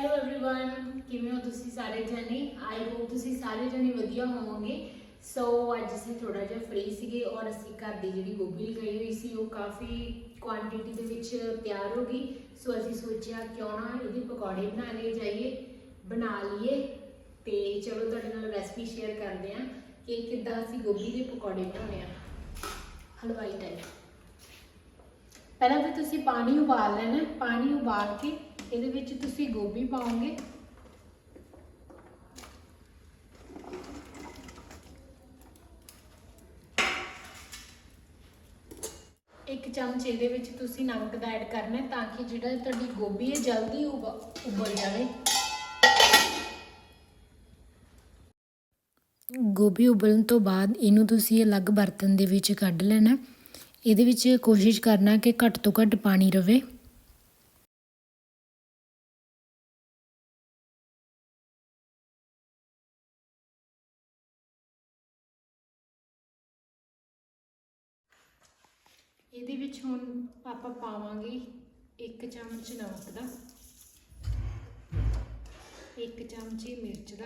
Hello everyone ਕਿਵੇਂ ਹੋ ਤੁਸੀਂ ਸਾਰੇ ਜਣੇ ਆਈ ਹੋਪ ਤੁਸੀਂ ਸਾਰੇ ਜਣੇ ਵਧੀਆ ਹੋਵੋਗੇ ਸੋ ਅੱਜ ਅਸੀਂ ਥੋੜਾ ਜਿਹਾ ਫ੍ਰੀ ਸੀਗੇ ਔਰ ਅਸੀਂ ਘਰ ਦੀ ਜਿਹੜੀ ਗੋਭੀ ਲਗਾਈ ਹੋਈ ਸੀ ਉਹ ਕਾਫੀ ਕੁਆਂਟੀਟੀ ਦੇ ਵਿੱਚ ਤਿਆਰ ਹੋ ਗਈ ਸੋ ਅਸੀਂ ਸੋਚਿਆ ਕਿਉਂ ਨਾ ਇਹਦੇ ਪਕੌੜੇ ਬਣਾ ਲਏ ਜਾਈਏ ਬਣਾ ਲਈਏ ਤੇ ਚਲੋ ਤੁਹਾਡੇ ਨਾਲ ਰੈਸਪੀ ਸ਼ੇਅਰ ਕਰਦੇ ਹਾਂ ਕਿ ਕਿੱਦਾਂ ਅਸੀਂ ਗੋਭੀ ਦੇ ਪਕੌੜੇ ਬਣਾਉਣੇ ਆ ਹਲਵਾਈ ਟਾਈਪ ਪਹਿਲਾਂ ਤਾਂ ਤੁਸੀਂ ਪਾਣੀ ਉਬਾਲ ਲੈਣਾ ਹੈ। ਪਾਣੀ ਉਬਾਲ ਕੇ ਇਹਦੇ ਵਿੱਚ ਤੁਸੀਂ ਗੋਭੀ ਪਾਓਗੇ। ਇੱਕ ਚਮਚ ਇਹਦੇ ਵਿੱਚ ਤੁਸੀਂ ਨਮਕ ਦਾ ਐਡ ਕਰਨਾ ਤਾਂ ਕਿ ਜਿਹੜਾ ਤੁਹਾਡੀ ਗੋਭੀ ਹੈ ਜਲਦੀ ਉਬ- ਉਬਲ ਜਾਵੇ। ਗੋਭੀ ਉਬਲਣ ਤੋਂ ਬਾਅਦ ਇਹਨੂੰ ਤੁਸੀਂ ਅਲੱਗ ਬਰਤਨ ਦੇ ਵਿੱਚ ਕੱਢ ਲੈਣਾ ਇਹਦੇ ਵਿੱਚ ਕੋਸ਼ਿਸ਼ ਕਰਨਾ ਕਿ ਘੱਟ ਤੋਂ ਘੱਟ ਪਾਣੀ ਰਵੇ। ਇਹਦੇ ਵਿੱਚ ਹੁਣ ਆਪਾਂ ਪਾਵਾਂਗੇ ਇੱਕ ਚਮਚ ਨਮਕ ਦਾ, ਇੱਕ ਚਮਚੀ ਮਿਰਚ ਦਾ,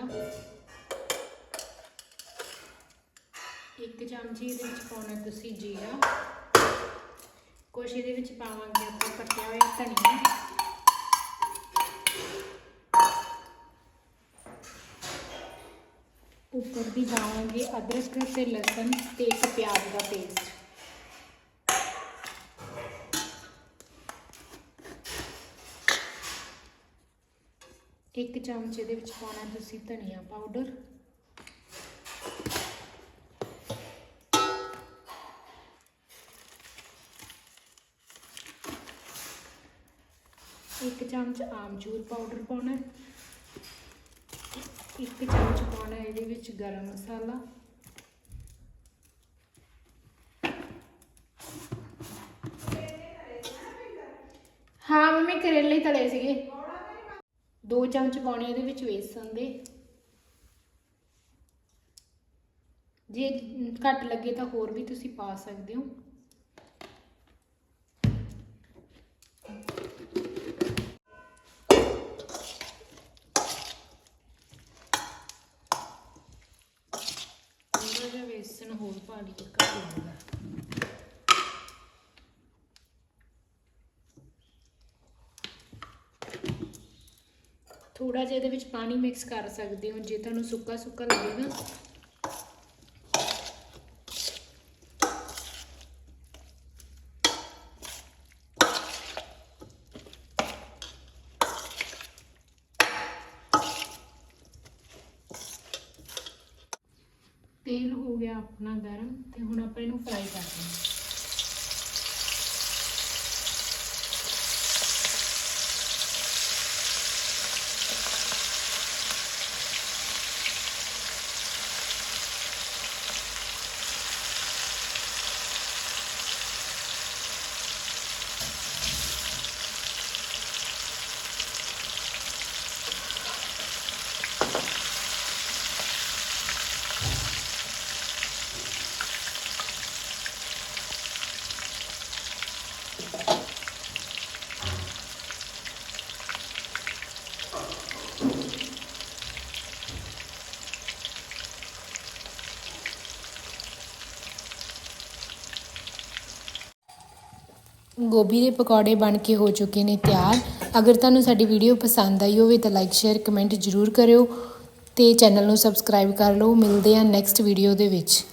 ਇੱਕ ਚਮਚੀ ਇਹਦੇ ਵਿੱਚ ਪਾਉਣਾ ਤੁਸੀਂ ਜੀਰਾ, ਕੁਛ ਇਹਦੇ ਵਿੱਚ ਪਾਵਾਂਗੇ ਆਪਾਂ ਕੱਟਿਆ ਹੋਇਆ ਧਨੀਆ, ਉੱਪਰ ਦੀ ਪਾਵਾਂਗੇ ਅਦਰਕ ਤੇ ਲਸਣ ਤੇ ਇੱਕ ਪਿਆਜ਼ ਦਾ ਪੇਸਟ ਇੱਕ ਚਮਚ ਇਹਦੇ ਵਿੱਚ ਪਾਉਣਾ ਤੁਸੀਂ ਧਨੀਆ ਪਾਊਡਰ। ਇੱਕ ਚਮਚ ਆਮਚੂਰ ਪਾਊਡਰ ਪਾਉਣਾ ਇੱਕ ਚਮਚ ਪਾਉਣਾ ਇਹਦੇ ਵਿੱਚ ਗਰਮ ਮਸਾਲਾ। ਹਾਂ, ਮੰਮੀ ਕਰੇਲੇ ਤਲੇ ਸੀਗੇ। ਦੋ ਚਮਚ ਪਾਉਣੇ ਇਹਦੇ ਵਿੱਚ ਵੇਸਣ ਦੇ। ਜੇ ਘੱਟ ਲੱਗੇ ਤਾਂ ਹੋਰ ਵੀ ਤੁਸੀਂ ਪਾ ਸਕਦੇ ਹੋ। ਥੋੜਾ ਜਿਹਾ ਵੇਸਣ ਹੋਰ ਪਾ ਲਈ ਘੱਟ ਲੱਗਦਾ ਥੋੜਾ ਜਿਹਾ ਇਹਦੇ ਵਿੱਚ ਪਾਣੀ ਮਿਕਸ ਕਰ ਸਕਦੇ ਹੋ, ਜੇ ਤੁਹਾਨੂੰ ਸੁੱਕਾ ਸੁੱਕਾ ਲੱਗੇਗਾ ਤੇਲ ਹੋ ਗਿਆ ਆਪਣਾ ਗਰਮ, ਤੇ ਹੁਣ ਆਪਾਂ ਇਹਨੂੰ ਫਰਾਈ ਕਰਦੇ ਹਾਂ। ਗੋਭੀ ਦੇ ਪਕੌੜੇ ਬਣ ਕੇ ਹੋ ਚੁੱਕੇ ਨੇ ਤਿਆਰ। ਅਗਰ ਤੁਹਾਨੂੰ ਸਾਡੀ ਵੀਡੀਓ ਪਸੰਦ ਆਈ ਹੋਵੇ ਤਾਂ ਲਾਈਕ ਸ਼ੇਅਰ ਕਮੈਂਟ ਜ਼ਰੂਰ ਕਰਿਓ ਤੇ ਚੈਨਲ ਨੂੰ ਸਬਸਕ੍ਰਾਈਬ ਕਰ ਲਓ। ਮਿਲਦੇ ਹਾਂ ਨੈਕਸਟ ਵੀਡੀਓ ਦੇ ਵਿੱਚ।